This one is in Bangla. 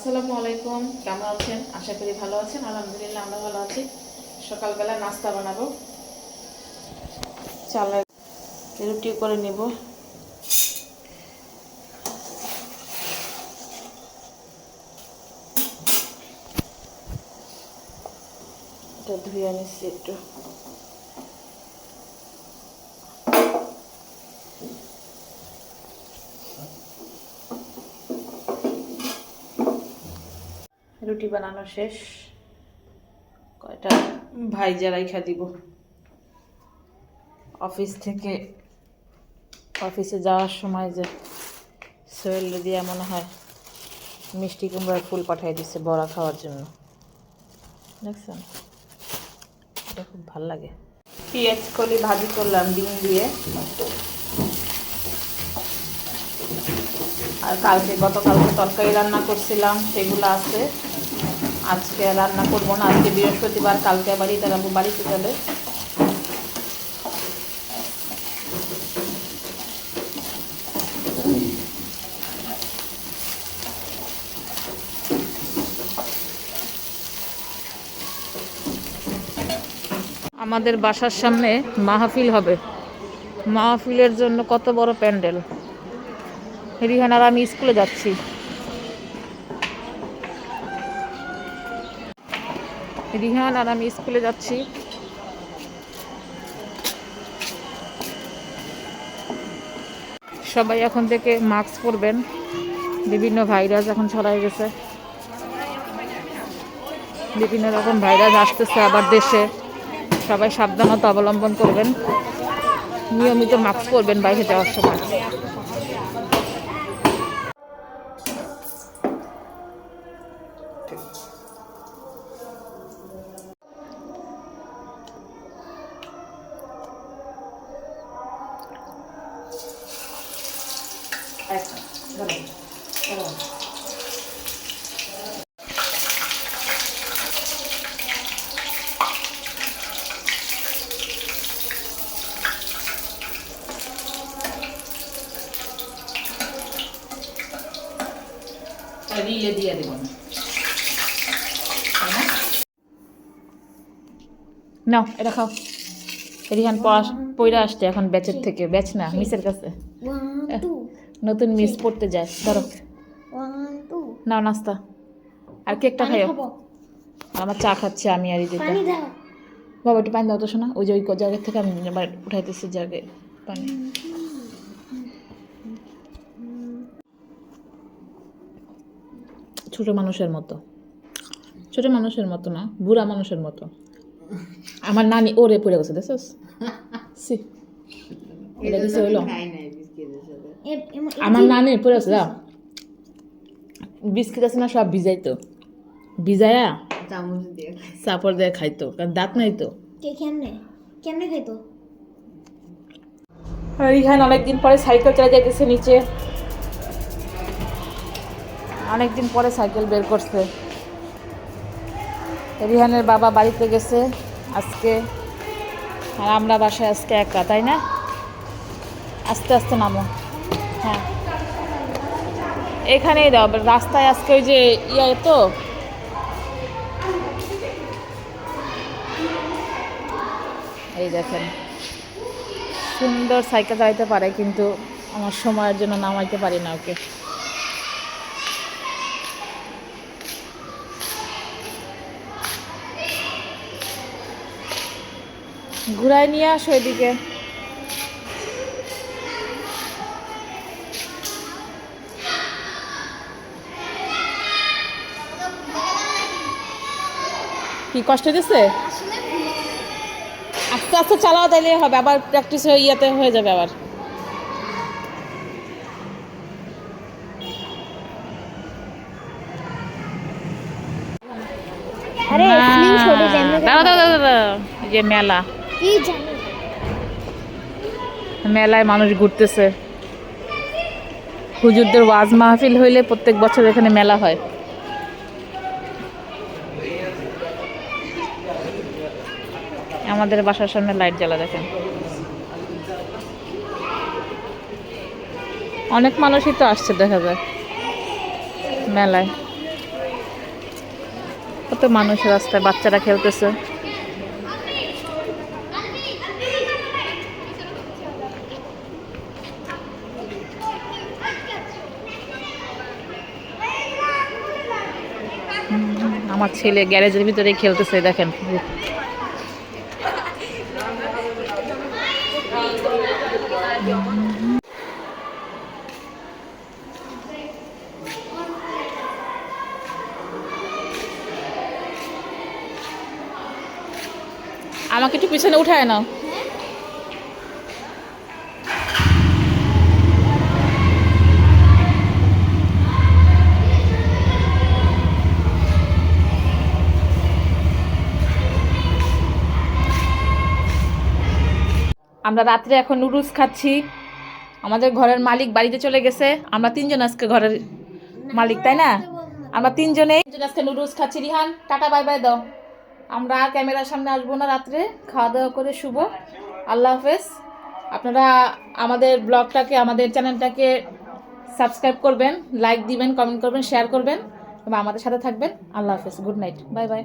আসসালামু আলাইকুম। কেমন আছেন? আশা করি ভালো আছেন। আলহামদুলিল্লাহ, আমরা ভালো আছি। সকালবেলা নাস্তা বানাবো। চালের রুটি করে নিব। এটা ধুয়ে নিচ্ছি একটু। রুটি বানানো শেষ। কয়টা? ভাই যারাই খা দিব। অফিস থেকে অফিসে যাওয়ার সময় যে সোহেল দিয়া মনে হয় মিষ্টি কুমড়ার ফুল পাঠিয়ে দিচ্ছে বড়া খাওয়ার জন্য। দেখছেন? এটা খুব ভালো লাগে। পেঁয়াজ কলি ভাজি করলাম ডিম দিয়ে। আর কালকে গতকালকে তরকারি রান্না করছিলাম, সেগুলো আছে। আজকে রান্না করব না, আজকে বৃহস্পতিবার, কালকে ইতার আবু বাড়িতে যাবে আমাদের বাসার সামনে মাহফিল হবে। মাহফিলের জন্য কত বড় প্যান্ডেল। রিহান আর আমি স্কুলে যাচ্ছি। রিহান আর আমি স্কুলে যাচ্ছি। সবাই এখন থেকে মাস্ক পরবেন। বিভিন্ন ভাইরাস এখন ছড়াই গেছে। বিভিন্ন রকম ভাইরাস আসতেছে আবার দেশে। সবাই সাবধানতা অবলম্বন করবেন। নিয়মিত মাস্ক পরবেন বাইরে যাওয়ার সময়। নাও এটা খাও। রিহান পড়া- পইরা আসছে এখন ব্যাচের থেকে। ব্যাচ না মিসের কাছে। নতুন মিস পড়তে যায়। ধরো। নাও নাস্তা। আর কেকটা খাইও। আমার চা খাচ্ছি আমি আর দাও। বাবা একটু পানি দাও তো শোনা। ওই যে ওই জায়গা থেকে আমি উঠাইতেছি জায়গায় পানি। ছোট মানুষের মতো। ছোট মানুষের মতো না বুড়া মানুষের মতো। আমার নানি ওরে পড়ে গেছে দেখছস? সি। এটা আমার নানি গেছে দাও। বিস্কিট আছে না সব ভিজাইতো। ভিজায়া চাপড় দিয়ে খাইতো কারণ দাঁত নাই তো। কে কেমনে? কেমনে খাইতো? রিহান অনেকদিন পরে সাইকেল চালা যাইতেছে নিচে। অনেকদিন পরে সাইকেল বের করছে। রিহানের বাবা বাড়িতে গেছে আজকে। আর আমরা বাসায় আজকে একা তাই না? আস্তে আস্তে নামো। হ্যাঁ। এখানেই দাও রাস্তায় আজকে ওই যে ইয়ে তো। এই দেখেন, সুন্দর সাইকেল চালাইতে পারে, কিন্তু আমার সময়ের জন্য নামাইতে পারি না ওকে। ঘুরাই নিয়ে আসো এদিকে। কি কষ্ট দিছে আস্তে আস্তে চালাও তাইলে হবে আবার প্র্যাকটিস হয়ে ইয়েতে হয়ে যাবে আবার। যে মেলা। মেলায় মানুষ ঘুরতেছে। হুজুরদের ওয়াজ মাহফিল হইলে প্রত্যেক বছর এখানে মেলা হয়। আমাদের বাসার সামনে লাইট জ্বালা দেখেন। অনেক মানুষই তো আসছে, দেখা যায়। মেলায়। কত মানুষ রাস্তায় বাচ্চারা খেলতেছে। আমার ছেলে গ্যারেজের ভিতরে খেলতেছে, দেখেন। আমাকে একটু পিছনে উঠায় নাও। আমরা রাত্রে এখন নুডলস খাচ্ছি। আমাদের ঘরের মালিক বাড়িতে চলে গেছে। আমরা তিনজন আজকে ঘরের মালিক, তাই না? আমরা তিনজনে আজকে নুডলস খাচ্ছি। রিহান, টাটা, বাই বাই দাও। আমরা আর ক্যামেরার সামনে আসব না রাত্রে। খাওয়া দাওয়া করে শুভ আল্লাহ হাফেজ। আপনারা আমাদের ব্লগটাকে, আমাদের চ্যানেলটাকে সাবস্ক্রাইব করবেন, লাইক দিবেন, কমেন্ট করবেন, শেয়ার করবেন এবং আমাদের সাথে থাকবেন। আল্লাহ হাফেজ। Good night. Bye bye.